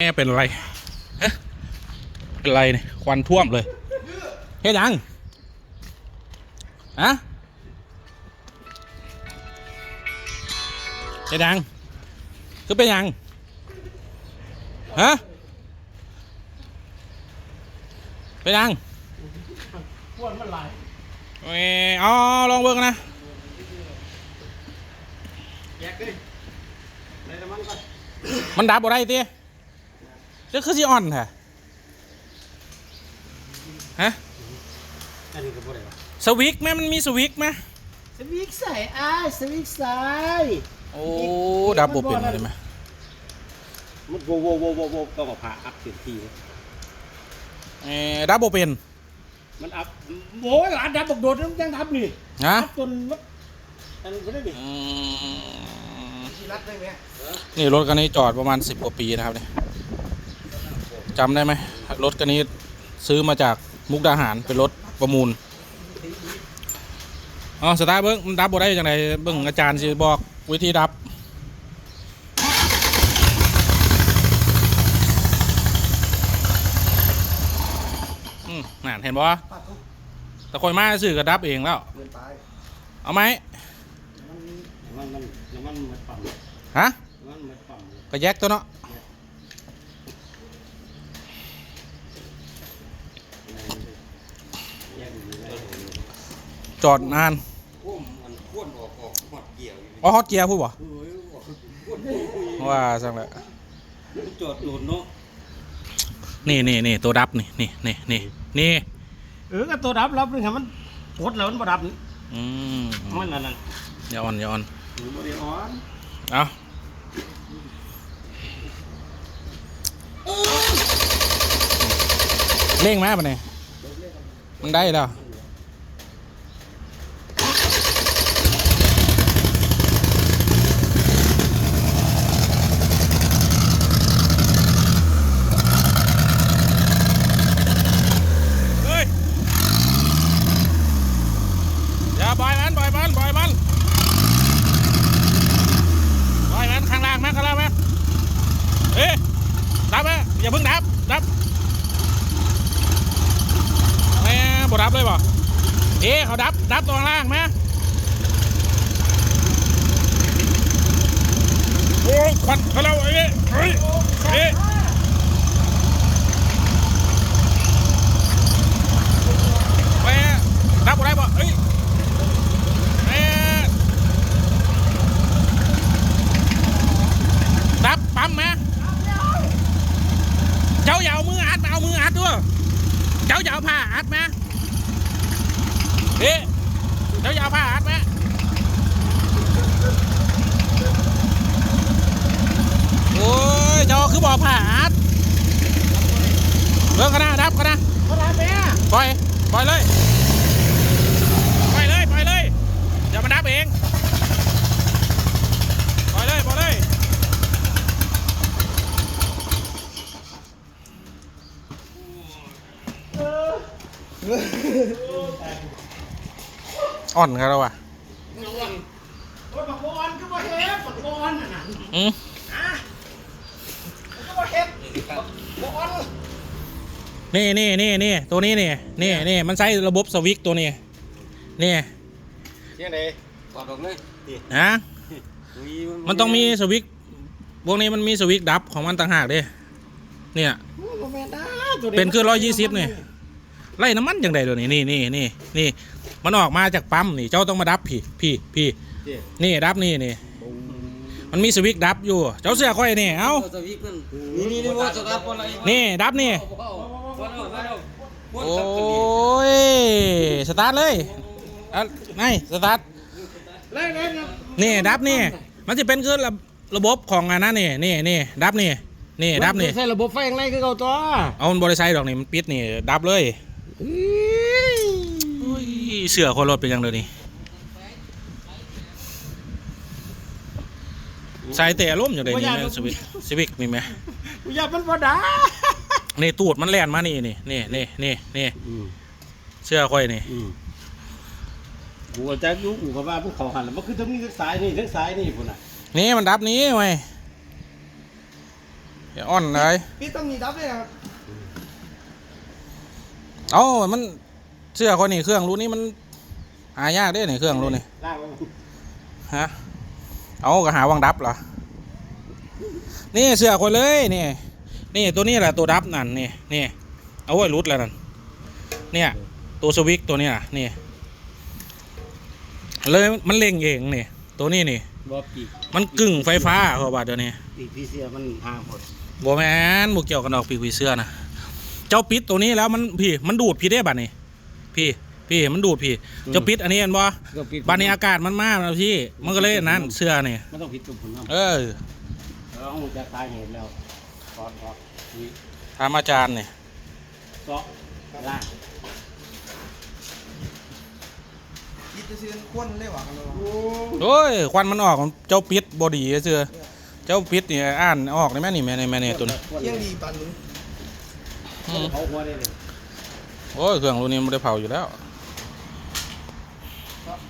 แม่เป็นอะไรเป็นอะไรเนี่ยควันท่วมเลยเฮ็ดยังอะเฮ็ดยังคือเป็นยังฮะเป็นยังพวนมันไหลเอ้ยเอาลองเบิ่งนะแยกดิมันก่อนมันดับบ่ได้ติ เจะคือสิอ่อนแท้ฮะอันนี้ก็บ่ได้วะสวิกไหมมันมีสวิกไหมสวิกใส่อ้ายสวิกใส่โอ้ดับบ่เป็นเลยไหมมันโวโวโวโวโวต้องเอาผ้าอัพเต็มที่เลยเอ่อดับบ่เป็นมันอัพโอ้ยอันดับบักโดดมันยังทับนี่นะอัพจนมันอันนี้ก็ได้ดิอืมที่รัดได้ไหมนี่รถคันนี้จอดประมาณ10กว่าปีนะครับเนี่ย จำได้ไหมรถคันนี้ซื้อมาจากมุกดาหารเป็นรถประมูลอ๋อสตาร์ทเบิ้งมันดับบ่ได้จังไดเบิ้งอาจารย์สิบอกวิธีดับอืมนั่นเห็นบ่แต่คอยมาซื้อก็ดับเองแล้วเกินไปเอาไหมมันมันน้ำมันมันปั่นฮะน้ำมันมันปั่นก็แยกตัวเนาะ แยกอยู่ได้ จอดนานพ่วมมันพ่วนออกออกหอดเกี่ยวอยู่อ๋อฮอตเกียร์พูดบ่เฮ้ยพ่วนพ่วนว่าสั่งเลยมันจอดโหลดเนาะนี่นี่นี่ตัวดับนี่นี่นี่นี่นี่เออก็ตัวดับรับนี่ครับมันกดแล้วมันบ่ดับนี่อืมมันนั่นนั่นอย่าอ่อนอย่าอ่อนมันบ่ได้อ่อนเอาเร่งมาปะเนี่ยมันได้แล้วเฮ้ยอย่าปล่อยมันปล่อยมันปล่อยมัน ปล่อยมันข้างล่างมาข้างล่างมาเอ๊ะ ดับไหมอย่าเพิ่งดับ ดับแม่บดับเลยบ่เอ๊เขาดับ ดับตัวข้างล่างมาโอ้ยควันเขาเราเอ๊ะเฮ้ยเอ๊ะแม่ดับบ่ได้บ่เอ้ยแม่ ดับปั๊มมาเจ้าอย่าเอามืออัดมาเอามืออัดด้วยเจ้า อย่าเอาผ้าอัดมาเอ๊ะเจ้าอย่าเอาผ้าอัดมาโอ้ยเจ้าคือบอกผ้าอัดเรื่องกันนะดับกันนะบ่ดับแม่ปล่อยปล่อยเลยปล่อยเลยปล่อยเลยเดี๋ยวมันดับเองปล่อยเลยปล่อยเลย อ่อนครับเราอะโอ้ยบักบอลก็บ่เฮ็ดบักบอลน่ะนะอืมก็บ่เฮ็ดบักบอลนี่นี่นี่นี่ตัวนี้นี่นี่นี่มันใช้ระบบสวิตช์ตัวนี้นี่เสียงใดถอดออกเลยนะมันต้องมีสวิตช์พวกนี้มันมีสวิตช์ดับของมันต่างหากเด้เนี่ยบ่แม่นนะตัวเป็นคือ120นี่ ไล่น้ำมันอย่างไรตัวนี้นี่นี่นี่นี่มันออกมาจากปั๊มนี่เจ้าต้องมาดับพี่พี่พี่เจ๊นี่ดับนี่นี่มันมีสวิตช์ดับอยู่ เจ้าเสื้อค่อยนี่เอ้าสวิกนั่นนี่นี่นี่ว่าสตาร์ทบอลอะไรนี่ดับนี่เอาเอาเอาเอาเอาพ่วนโอ้สับกันดียสตาร์ทเลยเอาไงสตาร์ทเลยเลยนะนี่ดับนี่มันจะเป็นคือระระบบของอันนั้นนี่นี่นี่ดับนี่นี่ดับนี่ใช้ระบบไฟข้างในคือเก่าตัวเอามันบริไซดอกนี่มันปิดนี่ดับเลยโอ้ย เสือคนรถเป็นยังเดี๋ยวนี้สายเตะล้มอย่างไรนี่แม่สวิตสวิกนี่ไหมกูอยากมันบ่ได้นี่ตูดมันแล่นมานี่นี่นี่นี่นี่นี่เชื่อค่อยนี่กูก็จะอยู่กูก็ว่าพวกเขาหันแล้วมันคือทั้งนี้ทั้งสายนี่ทั้งสายนี่พุ่นน่ะนี่มันดับนี้ไว้ยอย่าอ่อนเลยพี่ต้องมีดับเลยครับ เอ้ามันเสื้อคนนี้เครื่องรุ่นนี้มันหายากเด้นี่เครื่องรุ่นนี้ล่างไว้ฮะเอาก็หาวังดับเหรอนี่เสื้อคนเลยนี่นี่ตัวนี้แหละตัวดับนั่นนี่นี่เอาไว้รุดแล้วนั่นเนี่ยตัวสวิกตัวเนี้ยนี่เลยมันเล่งเองนี่ตัวนี้นี่บ่ปีกมันกึ่งไฟฟ้าเขาว่าเดี๋ยวนี้ปีกพี่เสียมันห่างหมดบ่แมนบ่เกี่ยวกันดอกปีกผีเสื้อนะ เจ้าปิดตัวนี้แล้วมันพี่มันดูดพี่ได้บัดนี้พี่ พี่มันดูดพี่ เจ้าปิดอันนี้เห็นบ่ก็ปีกบัดนี้อากาศมันมากนะพี่มันก็เลยนั่นเสื้อนี่ไม่ต้องผิดตุ่มผลน้ำเออเราเอาจะตายเห็นแล้วตอนออกนี่ถามอาจารย์นี่เซาะล่างคิดจะซื้อควนเลยหว่ากันเลยโอ้ยควันมันออกเจ้าปิดบ่ดีเสื้อเจ้าปิดนี่อ่านออกได้ไหมนี่แม่นี่แม่นี่ตัวนี้ เที่ยงดีปันนึง โอ้ยเครื่องรุ่นนี้มันได้เผาอยู่แล้วเ